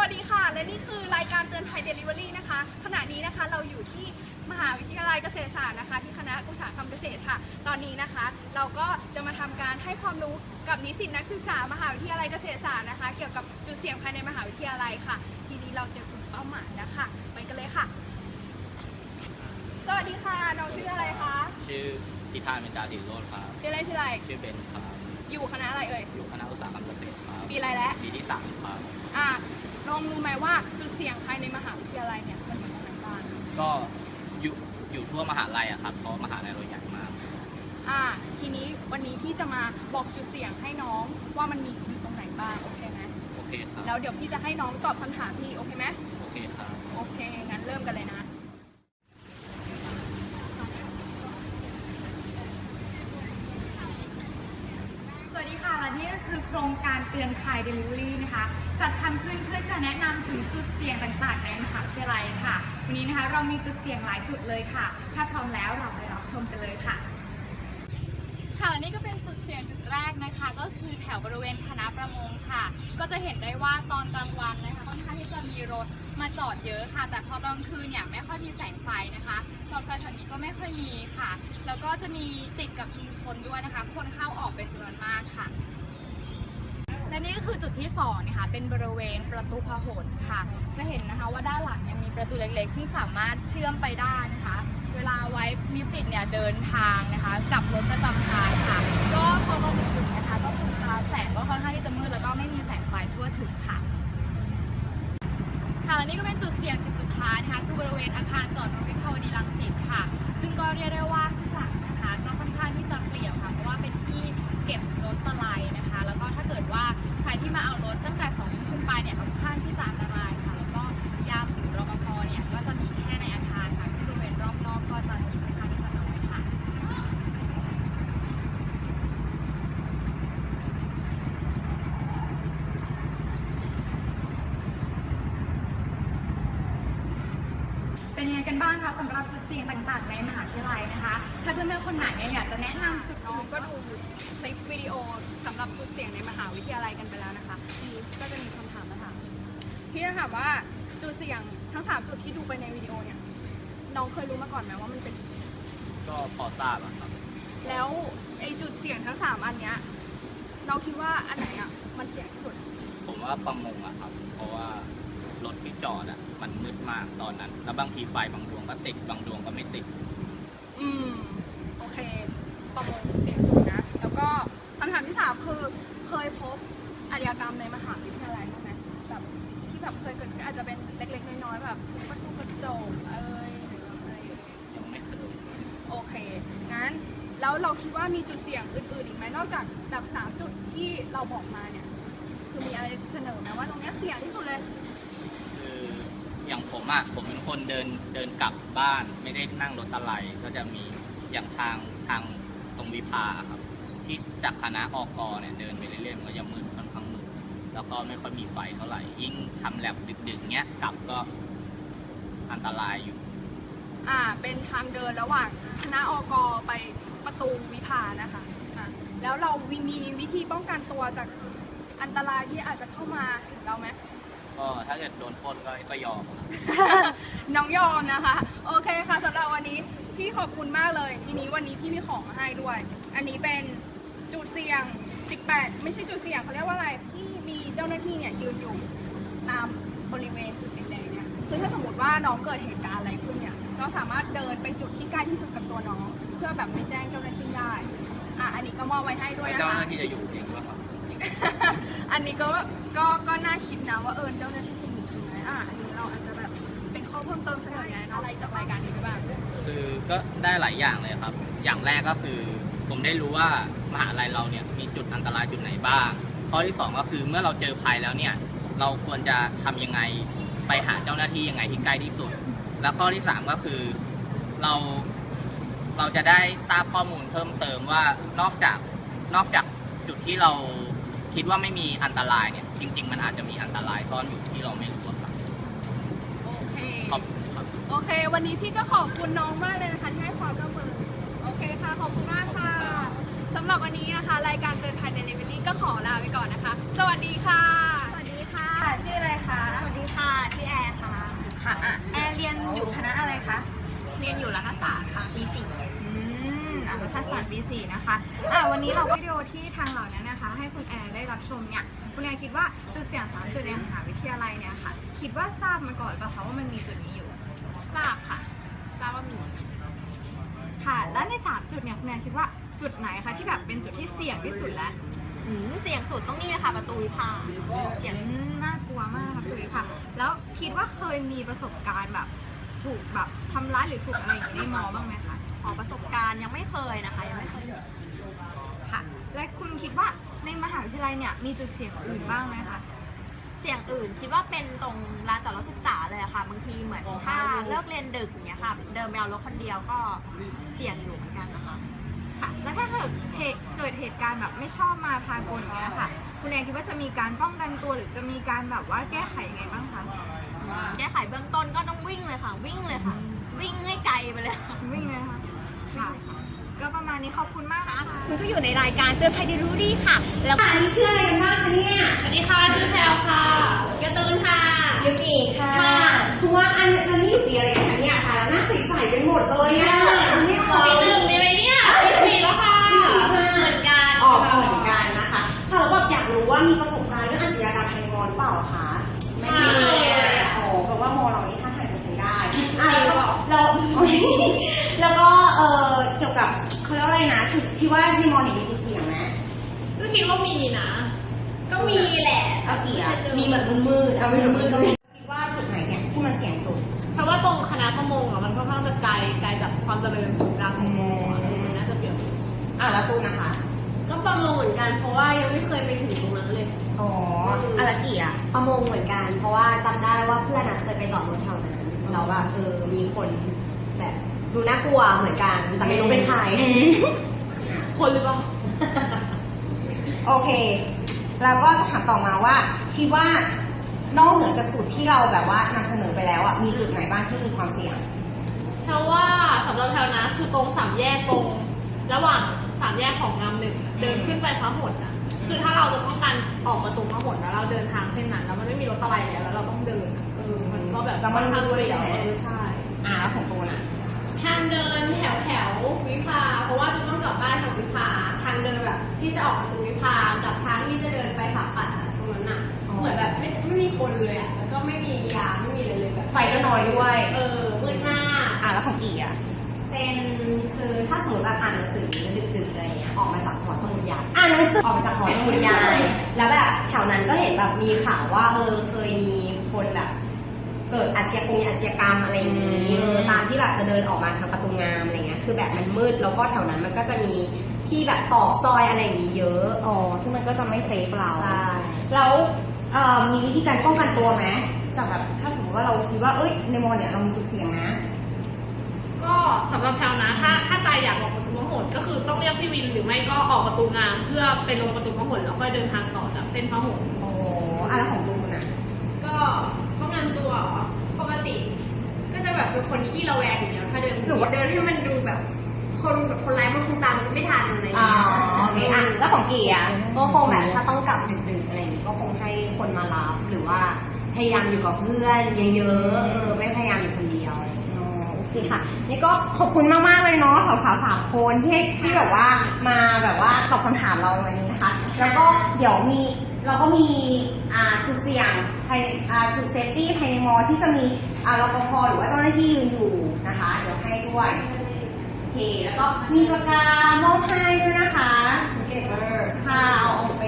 วัสดีค่ะ และนี่คือรายการเตือนภัยเดลิเวอรี่นะคะ ขณะนี้นะคะเราอยู่ที่มหาวิทยาลัยเกษตรศาสตร์นะคะ ที่คณะอุตสาหกรรมเกษตรค่ะ ตอนนี้นะคะ เราก็จะมาทำการให้ความรู้กับนิสิตนักศึกษามหาวิทยาลัยเกษตรศาสตร์นะคะ เกี่ยวกับจุดเสี่ยงภายในมหาวิทยาลัยค่ะ ทีนี้เราเจอคุณเป้าหมายแล้วค่ะไปกันเลยค่ะ สวัสดีค่ะน้องชื่ออะไรคะชื่อทิธานเบญจาติโรจน์ครับชื่ออะไรชื่ออะไรชื่อเบนครับ อยู่คณะอะไรเอ่ย อยู่คณะอุตสาหกรรมเกษตรครับปีอะไรแล้ว ปีที่สามครับอะน้องรู้ไหมว่าจุดเสี่ยงภายในมหาวิทยาลัยเนี่ยมันอยู่ตรงไหนบ้าง ก็อยู่อยู่ทั่วมหาลัยอะครับเพราะมหาลัยเราใหญ่มากอ่าทีนี้วันนี้พี่จะมาบอกจุดเสี่ยงให้น้องว่ามันมีอยู่ตรงไหนบ้าง โอเคไหมโอเคครับแล้วเดี๋ยวพี่จะให้น้องตอบคำถามพี่โอเคไหมโอเคครับ โอเค งั้นเริ่มกันเลยนะ สวัสดีค่ะและ นี่ก็คือโครงการเตือนภัย Delivery นะคะ จัดทำขึ้นเพื่อจะแนะนำถึงจุดเสี่ยงต่างๆในมหาวิทยาลัยค่ะ วันนี้นะคะเรามีจุดเสี่ยงหลายจุดเลยค่ะ ถ้าพร้อมแล้วเราไปรับชมกันเลยค่ะ ค่ะและนี่ก็เป็นจุดเสี่ยงจุดแรกนะคะ ก็คือแถวบริเวณคณะประมงค่ะ ก็จะเห็นได้ว่าตอนกลางวันนะคะค่อนข้างที่จะมีรถมาจอดเยอะค่ะ แต่พอตอนคืนเนี่ยไม่ค่อยมีแสงไฟนะคะหลอดไฟแถวนี้ก็ไม่ค่อยมีค่ะ แล้วก็จะมีติดกับชุมชนด้วยนะคะ คนเข้าออกเป็นจำนวนมากค่ะ และนี่ก็คือจุดที่2นะคะเป็นบริเวณประตูพหลค่ะ จะเห็นนะคะว่าด้านหลังเนี่ยมีประตูเล็กๆ ซึ่งสามารถเชื่อมไปได้นะคะ เวลาไว้นิสิตเนี่ยเดินทางนะคะกับรถประจำทางค่ะ ก็พอตอนถึงนะคะก็คือแสงก็ค่อนข้างที่จะมืดแล้วก็ไม่มีแสงไฟทั่วถึงค่ะค่ะและนี่ก็เป็นจุดเสี่ยงจุดสุดท้ายนะคะคือบริเวณอาคารจอดรถวิภาวดีรังสิตค่ะ ซึ่งก็เรียกได้ว่าข้างหลังนะคะก็ค่อนข้างที่จะเปลี่ยวค่ะเพราะว่าเป็นที่เก็บรถตะไล ใครที่มาเอารถตั้งแต่สองทุ่มขึ้นไปเนี่ยค่อนข้างที่จะอันตรายค่ะ แล้วก็ยามหรือรปภเนี่ยก็จะมีแค่ในอาคารค่ะซึ่งบริเวณรอบนอกก็จะมีค่อนข้างที่จะน้อยค่ะ เป็นยังไงกั นบ้างคะสำหรับจุดเสี่ยงต่างๆ ในมหาวิทยาลัยนะคะ ถ้าเพื่อนๆคนไหนเนี่ยอยากจะแนะนำจุดน้องอื่นก็ก็ดูคลิปวิดีโอสำหรับจุดเสี่ยงในมหาวิทยาลัยกันไปแล้วนะคะทีนี้ก็จะมีคำถามมาถามพี่พี่จะถามว่าจุดเสี่ยงทั้งสามจุดที่ดูไปในวิดีโอเนี่ยน้องเคยรู้มาก่อนไหมว่ามันเป็น ก็พอทราบอะครับ แล้วไอ้จุดเสี่ยงทั้งสามอันเนี้ยน้องคิดว่าอันไหนอะมันเสี่ยงที่สุด ผมว่าประมงอะครับ เพราะว่ารถที่จอดอะ มันมืดมากตอนนั้น แล้วบางทีไฟบางดวงก็ติดบางดวงก็ไม่ติด อืม โอเค ประมงเสี่ยงสุดนะ แล้วก็คำถามที่สามคือเคยพบอาชญากรรมในมหาวิทยาลัยบ้างไหมแบบที่แบบเคยเกิดขึ้นอาจจะเป็นเล็กๆน้อยๆแบบทุบประตูกระจกเอ้ยหรืออะไรเอ่ยยังไม่เคยโอเค งั้นแล้วเราคิดว่ามีจุดเสี่ยงอื่นๆอีกไหมนอกจากแบบสามจุดที่เราบอกมาเนี่ย คือมีอะไรเสนอไหมว่าตรงเนี้ยเสี่ยงที่สุดเลย อย่างผมอะผมเป็นคนเดินเดินกลับบ้าน ไม่ได้นั่งรถอะไรก็จะมีอย่างทางทางตรงวิภาครับ ที่จากคณะอกเนี่ยเดินไปเรื่อยๆมันก็จะมืดค่อนข้างมืดแล้วก็ไม่ค่อยมีไฟเท่าไหร่ ยิ่งทำแลบดึกๆเนี้ยกลับก็อันตรายอยู่ อ่า เป็นทางเดินระหว่างคณะอกไปประตูวิภานะคะอะแล้วเรามีวิธีป้องกันตัวจากอันตรายที่อาจจะเข้ามาถึงเราไหม ก็ถ้าเกิดโดนปล้นก็ก็ยอมครับ น้องยอมนะคะ โอเคค่ะสำหรับวันนี้พี่ขอบคุณมากเลย ทีนี้วันนี้พี่มีของมาให้ด้วย อันนี้เป็นจุดเสี่ยง 18 ไม่ใช่จุดเสี่ยงเขาเรียกว่าอะไรที่มีเจ้าหน้าที่เนี่ยยืนอยู่ตามบริเวณจุดแดงๆเนี่ยคือถ้าสมมติว่าน้องเกิดเหตุการณ์อะไรขึ้นเนี่ยเราสามารถเดินไปจุดที่ใกล้ที่สุดกับตัวน้อง เพื่อแบบไปแจ้งเจ้าหน้าที่ได้อะอันนี้ก็มอบไว้ให้ด้วยนะเจ้าหคะ น้าที่จะอยู่จริงป่ะครับ อันนี้ก็ก็ก็น่าคิดนะว่าเออเจ้าหน้าที่จะมีจริงไหมอะอันนี้เราอาจจะแบบเป็นข้อเพิ่มเติมเสนอแนะอะไรจากรายการนี้บ้างคือก็ได้หลายอย่างเลยครับ อย่างแรกก็คือ ผมได้รู้ว่ามหาลัยเราเนี่ยมีจุดอันตรายจุดไหนบ้าง ข้อที่สองก็คือเมื่อเราเจอภัยแล้วเนี่ยเราควรจะทำยังไงไปหาเจ้าหน้าที่ยังไงที่ใกล้ที่สุด และข้อที่สามก็คือเราเราจะได้ทราบข้อมูลเพิ่มเติมว่านอกจากนอกจากจุดที่เรา คิดว่าไม่มีอันตรายเนี่ย จริง ๆ มันอาจจะมีอันตรายซ่อนอยู่ที่เราไม่รู้ครับโอเค ขอบคุณครับ โอเค วันนี้พี่ก็ขอบคุณน้องมากเลยนะคะที่ให้ความร่วมมือ โอเคค่ะ ขอบคุณมากค่ะสำหรับวันนี้นะคะ รายการเตือนภัยเดลิเวอรี่ก็ขอลาไปก่อนนะคะ สวัสดีค่ะ สวัสดีค่ะ ชื่ออะไรคะ สวัสดีค่ะ ชื่อแอร์ค่ะ ค่ะแอร์เรียนอยู่คณะอะไรคะ เรียนอยู่รัฐศาสตร์ค่ะ ปีสี นะคะอะวันนี้เราวิดีโอที่ทางเราเนี่ยนะคะ ให้คุณแอร์ได้รับชมเนี่ยคุณแอร์คิดว่าจุดเสี่ยงสามจุดในมหาวิทยาลัยเนี่ยค่ะ คิดว่าทราบมาก่อนป่ะคะว่ามันมีจุดนี้อยู่ ทราบค่ะ ทราบว่ามีค่ะและในสามจุดเนี่ยคุณแอร์คิดว่าจุดไหนคะที่แบบเป็นจุดที่เสี่ยงที่สุดแล้วอืมเสียงสุดต้องนี่เลยค่ะประตูวิภาเสียงอืมน่ากลัวมากนะคะคุณค่ะแล้วคิดว่าเคยมีประสบการณ์แบบ ถูกแบบทำร้ายหรือถูกอะไรอย่างนี้ในมอบ้างไหมคะ ออกประสบการณ์ยังไม่เคยนะคะยังไม่เคยค่ะ และคุณคิดว่าในมหาวิทยาลัยเนี่ยมีจุดเสี่ยงอื่นบ้างไหมคะเสียงอื่นคิดว่าเป็นตรงลานจอดรถศึกษาเลยอะค่ะบางทีเหมือนถ้าเลิกเรียนดึกอย่างเงี้ยค่ะ เดินไปเอารถคนเดียวก็เสี่ยงอยู่เหมือนกันนะคะค่ะ แล้วถ้าเกิดเหตุเกิดเหตุการณ์แบบไม่ชอบมาพากลอย่างเงี้ยค่ะ คุณแอนคิดว่าจะมีการป้องกันตัวหรือจะมีการแบบว่าแก้ไขยังไงบ้างคะแก้ไขเบื้องต้นก็ต้องวิ่งเลยค่ะ วิ่งเลยค่ะ วิ่งให้ไกลไปเลยค่ะวิ่งเลยนะคะค่ะก็ประมาณ นี้ขอบคุณมากนะคะคุณก็อยู่ในรายการเตือนภัยเดลิเวอรี่ค่ะ แล้วอันนี้ชื่ออะไรกันบ้างคะเนี่ยสวัสดีค่ะชื่อแพลวค่ะการ์ตูนค่ะยูกิค่ะคือว่าอันอันนี้อยู่ปีอะไรกันคะเนี่ยค่ะแล้วหน้าใสๆกันหมดเลยอะไม่พอปีหนึ่งได้ไหมเนี่ย พี่ว่าในมอเนี่ยมีจุดเสี่ยงไหมก็คิดว่ามีนะ ก็มีแหละ เอาเกียร์มีแบบมืดๆเอาไปมืดๆเลยคิดว่าจุดไหนเนี่ยที่มันเสี่ยงสุด เพราะว่าตรงคณะประมงอะมันค่อนข้างจะไกลไกลจากความเจริญสุดดังของโมอะมันน่าจะเปรียบเทียบอะแล้วตูนนะคะ ก็ประมงเหมือนกันเพราะว่ายังไม่เคยไปถึงตรงนั้นเลย อ๋ออะละเกียร์ประมงเหมือนกัน เพราะว่าจำได้ว่าเพื่อนอะเคยไปจอดรถแถวนั้นแล้วแบบเออมีคนแบบดูน่ากลัวเหมือนกัน แต่ไม่รู้เป็นใคร คนหรือเปล่า โอเค แล้วก็ถามต่อมาว่าคิดว่านอกเหนือจากจุดที่เราแบบว่านำเสนอไปแล้วอะมีจุดไหนบ้างที่มีความเสี่ยง เพราะว่าสำหรับแถวนะคือตรงสามแยกตรงระหว่างสามแยกของงามหนึ่งเดินขึ้นไปพระหดอะคือถ้าเราจะต้องการออกประตูพระหดแล้วเราเดินทางเส้นนั้นแล้วมันไม่มีรถอะไรแล้วแล้วเราต้องเดินอะเออมันก็แบบแล้วมันค่อข้างด้วยเสี่ยงใช่ไหมเออใช่อะแล้วของตูนอะ ทางเดินแถวแถววิภาเพราะว่าจะต้องกลับบ้านทางวิภาทางเดินแบบ ที่จะออกประตูวิภากับทางที่จะเดินไปผาปัดอะตรงนั้นอะเหมือนแบบไม่ไม่มีคนเลยอะแล้วก็ไม่มียามไม่มีอะไรเลยแบบไฟก็น้อยด้วย เออมืดมากอะแล้วของกี่อะเป็นคือถ้าสมมติแบบอ่านหนังสือดึกๆอะไรเงี้ยออกมาจากหอสมุดใหญ่อ่านหนังสือออกมาจากหอสมุดใหญ่แล้วแบบแถวนั้นก็เห็นแบบมีข่าวว่าเออเคยมีคนแบบ เกิดอาชญากรรมอาชญากรรมอะไรอย่างนี้เออตามที่แบบจะเดินออกมาทางประตูงามอะไรเงี้ย คือแบบมันมืดแล้วก็แถวนั้นมันก็จะมีที่แบบตอกซอยอะไรอย่างนี้เยอะ อ๋อ ซึ่งมันก็จะไม่เซฟเราใช่แล้วเอ่อมีวิธีการป้องกันตัวไหมจากแบบถ้าสมมติว่าเราคิดว่าเอ้ยในมอเนี่ยเรามีจุดเสี่ยงนะ ก็สำหรับแพลวนะ ถ้าถ้าใจอยากออกประตูพระหดก็คือต้องเรียกพี่วินหรือไม่ก็ออกประตูงาม เพื่อไปลงประตูพระหดแล้วค่อยเดินทางต่อจากเส้นพระหดโอ้อะแล้วของตูนอะ ก็ป้องกันตัวเหรอปกติ ก็จะแบบเป็นคนขี้ระแวงอยู่แล้วถ้าเดินหรือว่าเดินให้มันดูแบบ คนแบบคนร้ายมันคงตามไม่ทันอะไรอย่างอ๋อเงี้ยโอเคอะแล้วของกี่อะก็คงแบบถ้าต้องกลับดึกๆอะไรอย่างนี้ก็คงให้คนมารับหรือว่าพยายามอยู่กับเพื่อนเยอะๆเออไม่พยายามอยู่คนเดียวอ๋อโอเคค่ะ นี่ก็ขอบคุณมากๆเลยเนาะสาวๆสามคนที่ที่แบบว่ามาแบบว่าตอบคำถามเราวันนี้นะคะ แล้วก็เดี๋ยวมีเราก็มีอ่าจุดเสี่ยง ภายจุดเซฟตี้ภายในมอที่จะมีะรปภหรือว่าเจ้าหน้าที่ยืนอยู่นะคะ เดี๋ยวให้ด้วยโอเคแล้วก็มีประกามองไห้ด้วยนะคะโอเบเบอร์ค่ะเอาออกไป